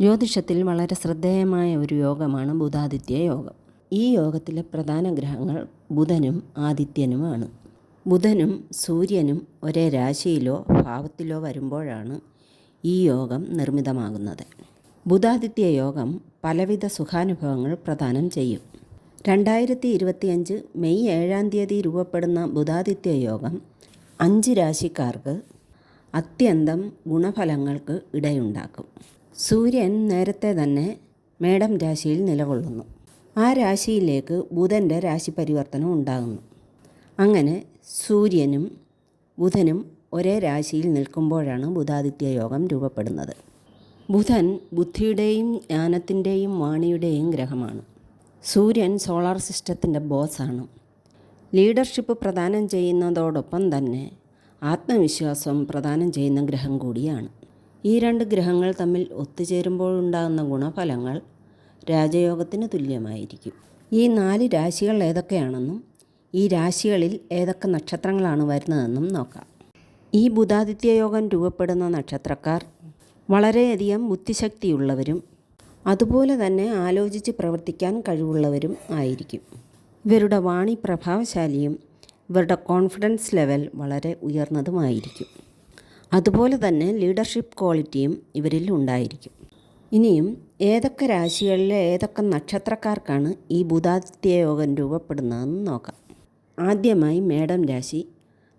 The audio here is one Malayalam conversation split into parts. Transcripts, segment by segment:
ജ്യോതിഷത്തിൽ വളരെ ശ്രദ്ധേയമായ ഒരു യോഗമാണ് ബുധാദിത്യ യോഗം. ഈ യോഗത്തിലെ പ്രധാന ഗ്രഹങ്ങൾ ബുധനും ആദിത്യനുമാണ്. ബുധനും സൂര്യനും ഒരേ രാശിയിലോ ഭാവത്തിലോ വരുമ്പോഴാണ് ഈ യോഗം നിർമ്മിതമാകുന്നത്. ബുധാദിത്യ യോഗം പലവിധ സുഖാനുഭവങ്ങൾ പ്രദാനം ചെയ്യും. രണ്ടായിരത്തി ഇരുപത്തിയഞ്ച് മെയ് ഏഴാം തീയതി രൂപപ്പെടുന്ന ബുധാദിത്യ യോഗം അഞ്ച് രാശിക്കാർക്ക് അത്യന്തം ഗുണഫലങ്ങൾക്ക് ഇടയുണ്ടാക്കും. സൂര്യൻ നേരത്തെ തന്നെ മേടം രാശിയിൽ നിലകൊള്ളുന്നു. ആ രാശിയിലേക്ക് ബുധന്റെ രാശി പരിവർത്തനം ഉണ്ടാകുന്നു. അങ്ങനെ സൂര്യനും ബുധനും ഒരേ രാശിയിൽ നിൽക്കുമ്പോഴാണ് ബുധാദിത്യ യോഗം രൂപപ്പെടുന്നത്. ബുധൻ ബുദ്ധിയുടെയും ജ്ഞാനത്തിന്റെയും വാണിയുടെയും ഗ്രഹമാണ്. സൂര്യൻ സോളാർ സിസ്റ്റത്തിന്റെ ബോസാണ്. ലീഡർഷിപ്പ് പ്രദാനം ചെയ്യുന്നതോടൊപ്പം തന്നെ ആത്മവിശ്വാസം പ്രദാനം ചെയ്യുന്ന ഗ്രഹം കൂടിയാണ്. ഈ രണ്ട് ഗ്രഹങ്ങൾ തമ്മിൽ ഒത്തുചേരുമ്പോഴുണ്ടാകുന്ന ഗുണഫലങ്ങൾ രാജയോഗത്തിന് തുല്യമായിരിക്കും. ഈ നാല് രാശികൾ ഏതൊക്കെയാണെന്നും ഈ രാശികളിൽ ഏതൊക്കെ നക്ഷത്രങ്ങളാണ് വരുന്നതെന്നും നോക്കാം. ഈ ബുധാദിത്യ യോഗം രൂപപ്പെടുന്ന നക്ഷത്രക്കാർ വളരെയധികം ബുദ്ധിശക്തിയുള്ളവരും അതുപോലെ തന്നെ ആലോചിച്ച് പ്രവർത്തിക്കാൻ കഴിവുള്ളവരും ആയിരിക്കും. ഇവരുടെ വാണി പ്രഭാവശാലിയും ഇവരുടെ കോൺഫിഡൻസ് ലെവൽ വളരെ ഉയർന്നതുമായിരിക്കും. അതുപോലെ തന്നെ ലീഡർഷിപ്പ് ക്വാളിറ്റിയും ഇവരിൽ ഉണ്ടായിരിക്കും. ഇനിയും ഏതൊക്കെ രാശികളിലെ ഏതൊക്കെ നക്ഷത്രക്കാർക്കാണ് ഈ ബുധാദിത്യ യോഗം രൂപപ്പെടുന്നതെന്ന് നോക്കാം. ആദ്യമായി മേടം രാശി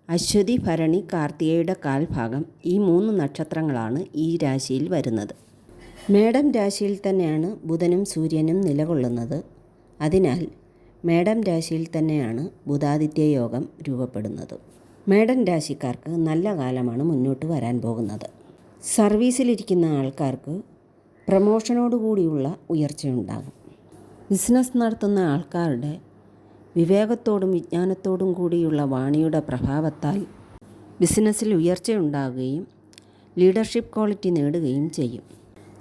അശ്വതി ഭരണി കാർത്തികയുടെ കാൽഭാഗം ഈ മൂന്ന് നക്ഷത്രങ്ങളാണ് ഈ രാശിയിൽ വരുന്നത്. മേടം രാശിയിൽ തന്നെയാണ് ബുധനും സൂര്യനും നിലകൊള്ളുന്നത്. അതിനാൽ മേടം രാശിയിൽ തന്നെയാണ് ബുധാദിത്യ യോഗം രൂപപ്പെടുന്നത്. മേടൻ രാശിക്കാർക്ക് നല്ല കാലമാണ് മുന്നോട്ട് വരാൻ പോകുന്നത്. സർവീസിലിരിക്കുന്ന ആൾക്കാർക്ക് പ്രമോഷനോടുകൂടിയുള്ള ഉയർച്ചയുണ്ടാകും ബിസിനസ് നടത്തുന്ന ആൾക്കാരുടെ വിവേകത്തോടും വിജ്ഞാനത്തോടും കൂടിയുള്ള വാണിയുടെ പ്രഭാവത്താൽ ബിസിനസ്സിൽ ഉയർച്ചയുണ്ടാകുകയും ലീഡർഷിപ്പ് ക്വാളിറ്റി നേടുകയും ചെയ്യും.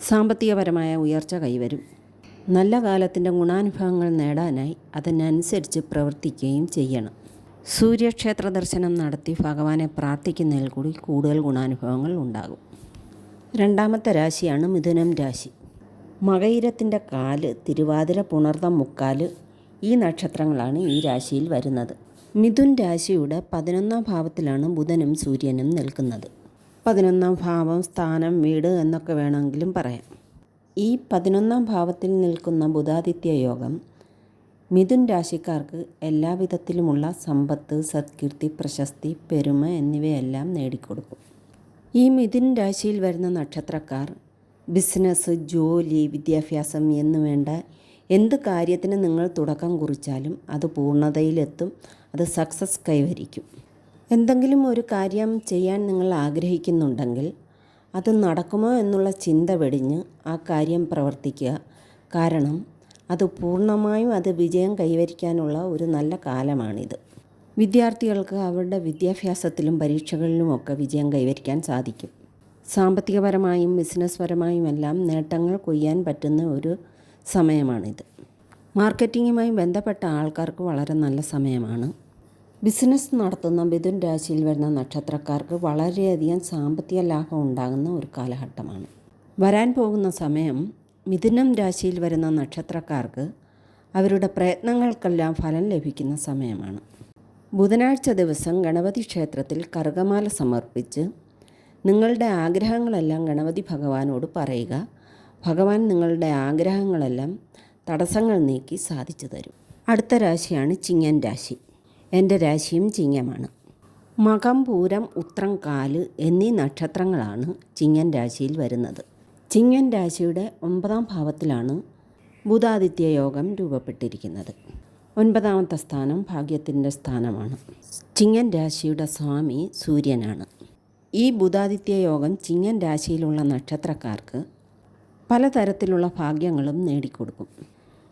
സാമ്പത്തികപരമായ ഉയർച്ച കൈവരും. നല്ല കാലത്തിന്റെ ഗുണാനുഭവങ്ങൾ നേടാനായി അതിനനുസരിച്ച് പ്രവർത്തിക്കുകയും ചെയ്യണം. സൂര്യക്ഷേത്ര ദർശനം നടത്തി ഭഗവാനെ പ്രാർത്ഥിക്കുന്നതിൽ കൂടി കൂടുതൽ ഗുണാനുഭവങ്ങൾ ഉണ്ടാകും. രണ്ടാമത്തെ രാശിയാണ് മിഥുനം രാശി. മകയിരത്തിന്റെ കാൽ തിരുവാതിര പുണർന്ന മുക്കാൽ ഈ നക്ഷത്രങ്ങളാണ് ഈ രാശിയിൽ വരുന്നത്. മിഥുൻ രാശിയുടെ പതിനൊന്നാം ഭാവത്തിലാണ് ബുധനും സൂര്യനും നിൽക്കുന്നത്. പതിനൊന്നാം ഭാവം സ്ഥാനം വീട് എന്നൊക്കെ വേണമെങ്കിലും പറയാം. ഈ പതിനൊന്നാം ഭാവത്തിൽ നിൽക്കുന്ന ബുധാദിത്യ യോഗം മിഥുൻ രാശിക്കാർക്ക് എല്ലാവിധത്തിലുമുള്ള സമ്പത്ത് സത്കീർത്തി പ്രശസ്തി പെരുമ എന്നിവയെല്ലാം നേടിക്കൊടുക്കും. ഈ മിഥുൻ രാശിയിൽ വരുന്ന നക്ഷത്രക്കാർ ബിസിനസ് ജോലി വിദ്യാഭ്യാസം എന്നു വേണ്ട എന്ത് കാര്യത്തിന് നിങ്ങൾ തുടക്കം കുറിച്ചാലും അത് പൂർണതയിലെത്തും അത് സക്സസ് കൈവരിക്കും. എന്തെങ്കിലും ഒരു കാര്യം ചെയ്യാൻ നിങ്ങൾ ആഗ്രഹിക്കുന്നുണ്ടെങ്കിൽ അത് നടക്കുമോ എന്നുള്ള ചിന്ത വെടിഞ്ഞ് ആ കാര്യം പ്രവർത്തിക്കുക. കാരണം അത് പൂർണമായും അത് വിജയം കൈവരിക്കാനുള്ള ഒരു നല്ല കാലമാണിത്. വിദ്യാർത്ഥികൾക്ക് അവരുടെ വിദ്യാഭ്യാസത്തിലും പരീക്ഷകളിലും ഒക്കെ വിജയം കൈവരിക്കാൻ സാധിക്കും. സാമ്പത്തികപരമായും ബിസിനസ് പരമായും എല്ലാം നേട്ടങ്ങൾ കൊയ്യാൻ പറ്റുന്ന ഒരു സമയമാണിത്. മാർക്കറ്റിങ്ങുമായി ബന്ധപ്പെട്ട ആൾക്കാർക്ക് വളരെ നല്ല സമയമാണ്. ബിസിനസ് നടത്തുന്ന മിഥുൻ രാശിയിൽ വരുന്ന നക്ഷത്രക്കാർക്ക് വളരെയധികം സാമ്പത്തിക ലാഭം ഉണ്ടാകുന്ന ഒരു കാലഘട്ടമാണ്. വരാൻ പോകുന്ന സമയം മിഥുനം രാശിയിൽ വരുന്ന നക്ഷത്രക്കാർക്ക് അവരുടെ പ്രയത്നങ്ങൾക്കെല്ലാം ഫലം ലഭിക്കുന്ന സമയമാണ്. ബുധനാഴ്ച ദിവസം ഗണപതി ക്ഷേത്രത്തിൽ കറുകമാല സമർപ്പിച്ച് നിങ്ങളുടെ ആഗ്രഹങ്ങളെല്ലാം ഗണപതി ഭഗവാനോട് പറയുക. ഭഗവാൻ നിങ്ങളുടെ ആഗ്രഹങ്ങളെല്ലാം തടസ്സങ്ങൾ നീക്കി സാധിച്ചു തരും. അടുത്ത രാശിയാണ് ചിങ്ങൻ രാശി. എന്റെ രാശിയും ചിങ്ങമാണ്. മകം പൂരം ഉത്രം കാൽ എന്നീ നക്ഷത്രങ്ങളാണ് ചിങ്ങൻ രാശിയിൽ വരുന്നത്. ചിങ്ങൻ രാശിയുടെ ഒമ്പതാം ഭാവത്തിലാണ് ബുധാദിത്യ യോഗം രൂപപ്പെട്ടിരിക്കുന്നത്. ഒൻപതാമത്തെ സ്ഥാനം ഭാഗ്യത്തിന്റെ സ്ഥാനമാണ്. ചിങ്ങൻ രാശിയുടെ സ്വാമി സൂര്യനാണ്. ഈ ബുധാദിത്യ യോഗം ചിങ്ങൻ രാശിയിലുള്ള നക്ഷത്രക്കാർക്ക് പലതരത്തിലുള്ള ഭാഗ്യങ്ങളും നേടിക്കൊടുക്കും.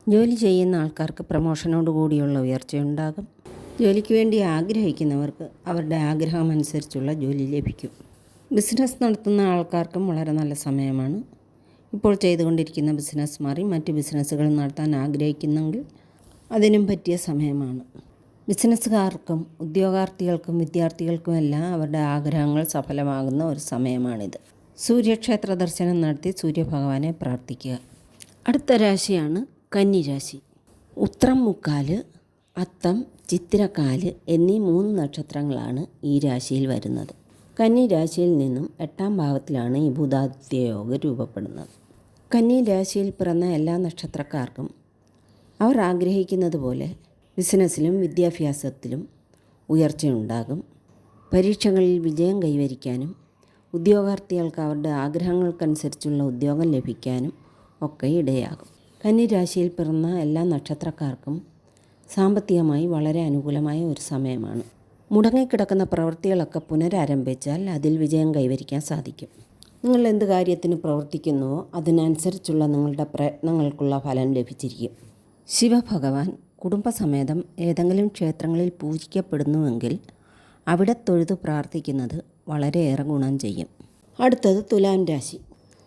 ജോലി ചെയ്യുന്ന ആൾക്കാർക്ക് പ്രമോഷനോട് കൂടിയുള്ള ഉയർച്ചയുണ്ടാകും ജോലിക്ക് വേണ്ടി ആഗ്രഹിക്കുന്നവർക്ക് അവരുടെ ആഗ്രഹമനുസരിച്ചുള്ള ജോലി ലഭിക്കും. ബിസിനസ് നടത്തുന്ന ആൾക്കാർക്കും വളരെ നല്ല സമയമാണ്. ഇപ്പോൾ ചെയ്തുകൊണ്ടിരിക്കുന്ന ബിസിനസ് മാറി മറ്റ് ബിസിനസ്സുകൾ നടത്താൻ ആഗ്രഹിക്കുന്നെങ്കിൽ അതിനും പറ്റിയ സമയമാണ്. ബിസിനസ്സുകാർക്കും ഉദ്യോഗാർത്ഥികൾക്കും വിദ്യാർത്ഥികൾക്കും എല്ലാം അവരുടെ ആഗ്രഹങ്ങൾ സഫലമാകുന്ന ഒരു സമയമാണിത്. സൂര്യക്ഷേത്ര ദർശനം നടത്തി സൂര്യഭഗവാനെ പ്രാർത്ഥിക്കുക. അടുത്ത രാശിയാണ് കന്നിരാശി. ഉത്രം മുക്കാൽ അത്തം ചിത്തിരക്കാൽ എന്നീ മൂന്ന് നക്ഷത്രങ്ങളാണ് ഈ രാശിയിൽ വരുന്നത്. കന്നി രാശിയിൽ നിന്നും എട്ടാം ഭാവത്തിലാണ് ഈ ബുധാദിത്യ യോഗ രൂപപ്പെടുന്നത്. കന്നി രാശിയിൽ പിറന്ന എല്ലാ നക്ഷത്രക്കാർക്കും അവർ ആഗ്രഹിക്കുന്നത് പോലെ ബിസിനസ്സിലും വിദ്യാഭ്യാസത്തിലും ഉയർച്ചയുണ്ടാകും. പരീക്ഷകളിൽ വിജയം കൈവരിക്കാനും ഉദ്യോഗാർത്ഥികൾക്ക് അവരുടെ ആഗ്രഹങ്ങൾക്കനുസരിച്ചുള്ള ഉദ്യോഗം ലഭിക്കാനും ഒക്കെ ഇടയാകും. കന്നിരാശിയിൽ പിറന്ന എല്ലാ നക്ഷത്രക്കാർക്കും സാമ്പത്തികമായി വളരെ അനുകൂലമായ ഒരു സമയമാണ്. മുടങ്ങിക്കിടക്കുന്ന പ്രവൃത്തികളൊക്കെ പുനരാരംഭിച്ചാൽ അതിൽ വിജയം കൈവരിക്കാൻ സാധിക്കും. നിങ്ങൾ എന്ത് കാര്യത്തിന് പ്രവർത്തിക്കുന്നുവോ അതിനനുസരിച്ചുള്ള നിങ്ങളുടെ പ്രയത്നങ്ങൾക്കുള്ള ഫലം ലഭിച്ചിരിക്കും. ശിവഭഗവാൻ കുടുംബസമേതം ഏതെങ്കിലും ക്ഷേത്രങ്ങളിൽ പൂജിക്കപ്പെടുന്നുവെങ്കിൽ അവിടെ തൊഴുതു പ്രാർത്ഥിക്കുന്നത് വളരെയേറെ ഗുണം ചെയ്യും. അടുത്തത് തുലാം രാശി.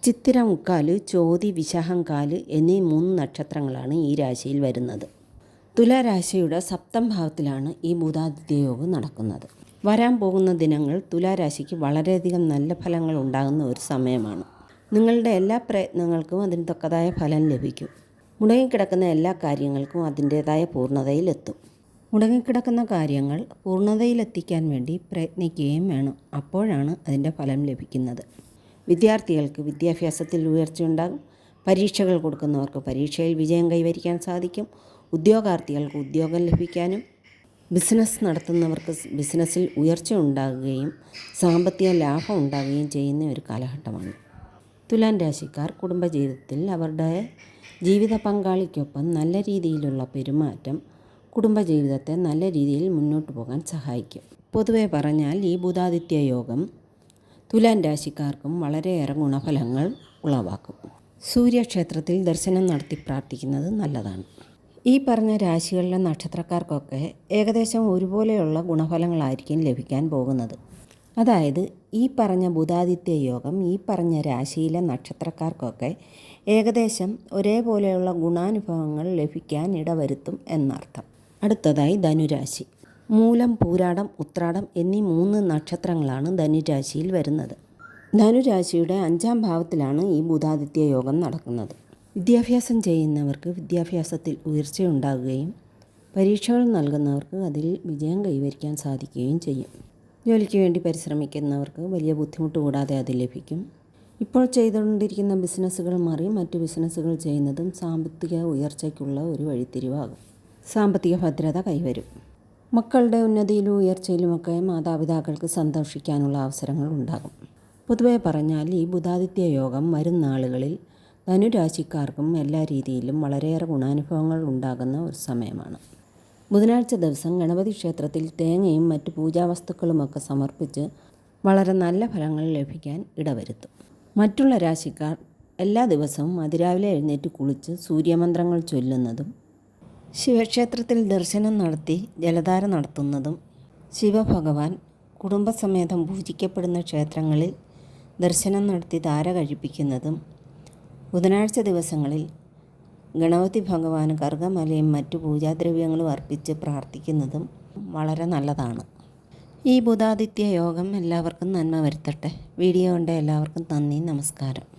ചിത്തിര മുക്കാൽ ചോതി വിശാഹംകാൽ എന്നീ മൂന്ന് നക്ഷത്രങ്ങളാണ് ഈ രാശിയിൽ വരുന്നത്. തുലാരാശിയുടെ സപ്തം ഭാവത്തിലാണ് ഈ ബുധാദിത്യ യോഗം നടക്കുന്നത്. വരാൻ പോകുന്ന ദിനങ്ങൾ തുലാരാശിക്ക് വളരെയധികം നല്ല ഫലങ്ങൾ ഉണ്ടാകുന്ന ഒരു സമയമാണ്. നിങ്ങളുടെ എല്ലാ പ്രയത്നങ്ങൾക്കും അതിന് തക്കതായ ഫലം ലഭിക്കും. മുടങ്ങിക്കിടക്കുന്ന എല്ലാ കാര്യങ്ങൾക്കും അതിന്റേതായ പൂർണതയിലെത്തും. മുടങ്ങിക്കിടക്കുന്ന കാര്യങ്ങൾ പൂർണതയിലെത്തിക്കാൻ വേണ്ടി പ്രയത്നിക്കുകയും വേണം. അപ്പോഴാണ് അതിന്റെ ഫലം ലഭിക്കുന്നത്. വിദ്യാർത്ഥികൾക്ക് വിദ്യാഭ്യാസത്തിൽ ഉയർച്ചയുണ്ടാകും. പരീക്ഷകൾ കൊടുക്കുന്നവർക്ക് പരീക്ഷയിൽ വിജയം കൈവരിക്കാൻ സാധിക്കും. ഉദ്യോഗാർത്ഥികൾക്ക് ഉദ്യോഗം ലഭിക്കാനും ബിസിനസ് നടത്തുന്നവർക്ക് ബിസിനസ്സിൽ ഉയർച്ച ഉണ്ടാകുകയും സാമ്പത്തിക ലാഭം ഉണ്ടാകുകയും ചെയ്യുന്ന ഒരു കാലഘട്ടമാണ്. തുലാൻ രാശിക്കാർ കുടുംബജീവിതത്തിൽ അവരുടെ ജീവിത പങ്കാളിക്കൊപ്പം നല്ല രീതിയിലുള്ള പെരുമാറ്റം കുടുംബജീവിതത്തെ നല്ല രീതിയിൽ മുന്നോട്ട് പോകാൻ സഹായിക്കും. പൊതുവെ പറഞ്ഞാൽ ഈ ബുധാദിത്യ യോഗം തുലാൻ രാശിക്കാർക്കും വളരെയേറെ ഗുണഫലങ്ങൾ ഉളവാക്കും. സൂര്യക്ഷേത്രത്തിൽ ദർശനം നടത്തി പ്രാർത്ഥിക്കുന്നത് നല്ലതാണ്. ഈ പറഞ്ഞ രാശികളിലെ നക്ഷത്രക്കാർക്കൊക്കെ ഏകദേശം ഒരുപോലെയുള്ള ഗുണഫലങ്ങളായിരിക്കും ലഭിക്കാൻ പോകുന്നത്. അതായത് ഈ പറഞ്ഞ ബുധാദിത്യ യോഗം ഈ പറഞ്ഞ രാശിയിലെ നക്ഷത്രക്കാർക്കൊക്കെ ഏകദേശം ഒരേപോലെയുള്ള ഗുണാനുഭവങ്ങൾ ലഭിക്കാൻ ഇടവരുത്തും എന്നർത്ഥം. അടുത്തതായി ധനുരാശി. മൂലം പൂരാടം ഉത്രാടം എന്നീ മൂന്ന് നക്ഷത്രങ്ങളാണ് ധനുരാശിയിൽ വരുന്നത്. ധനുരാശിയുടെ അഞ്ചാം ഭാവത്തിലാണ് ഈ ബുധാദിത്യ യോഗം നടക്കുന്നത്. വിദ്യാഭ്യാസം ചെയ്യുന്നവർക്ക് വിദ്യാഭ്യാസത്തിൽ ഉയർച്ചയുണ്ടാകുകയും പരീക്ഷകൾ നൽകുന്നവർക്ക് അതിൽ വിജയം കൈവരിക്കാൻ സാധിക്കുകയും ചെയ്യും. ജോലിക്ക് വേണ്ടി പരിശ്രമിക്കുന്നവർക്ക് വലിയ ബുദ്ധിമുട്ട് കൂടാതെ അത് ലഭിക്കും. ഇപ്പോൾ ചെയ്തുകൊണ്ടിരിക്കുന്ന ബിസിനസ്സുകൾ മാറി മറ്റു ബിസിനസ്സുകൾ ചെയ്യുന്നതും സാമ്പത്തിക ഉയർച്ചയ്ക്കുള്ള ഒരു വഴിത്തിരിവാകും. സാമ്പത്തിക ഭദ്രത കൈവരും. മക്കളുടെ ഉന്നതിയിലും ഉയർച്ചയിലുമൊക്കെ മാതാപിതാക്കൾക്ക് സന്തോഷിക്കാനുള്ള അവസരങ്ങൾ ഉണ്ടാകും. പൊതുവെ പറഞ്ഞാൽ ഈ ബുധാദിത്യ യോഗം വരും നാളുകളിൽ ധനുരാശിക്കാർക്കും എല്ലാ രീതിയിലും വളരെയേറെ ഗുണാനുഭവങ്ങൾ ഉണ്ടാകുന്ന ഒരു സമയമാണ്. ബുധനാഴ്ച ദിവസം ഗണപതി ക്ഷേത്രത്തിൽ തേങ്ങയും മറ്റു പൂജാവസ്തുക്കളുമൊക്കെ സമർപ്പിച്ച് വളരെ നല്ല ഫലങ്ങൾ ലഭിക്കാൻ ഇടവരുത്തും. മറ്റുള്ള രാശിക്കാർ എല്ലാ ദിവസവും അതിരാവിലെ എഴുന്നേറ്റ് കുളിച്ച് സൂര്യമന്ത്രങ്ങൾ ചൊല്ലുന്നതും ശിവക്ഷേത്രത്തിൽ ദർശനം നടത്തി ജലധാര നടത്തുന്നതും ശിവഭഗവാൻ കുടുംബസമേതം പൂജിക്കപ്പെടുന്ന ക്ഷേത്രങ്ങളിൽ ദർശനം നടത്തി ധാര കഴിപ്പിക്കുന്നതും ബുധനാഴ്ച ദിവസങ്ങളിൽ ഗണപതി ഭഗവാന് കർഗമലയും മറ്റു പൂജാദ്രവ്യങ്ങളും അർപ്പിച്ച് പ്രാർത്ഥിക്കുന്നതും വളരെ നല്ലതാണ്. ഈ ബുധാദിത്യ യോഗം എല്ലാവർക്കും നന്മ വരുത്തട്ടെ. വീഡിയോ ഉണ്ട് എല്ലാവർക്കും നന്ദി നമസ്കാരം.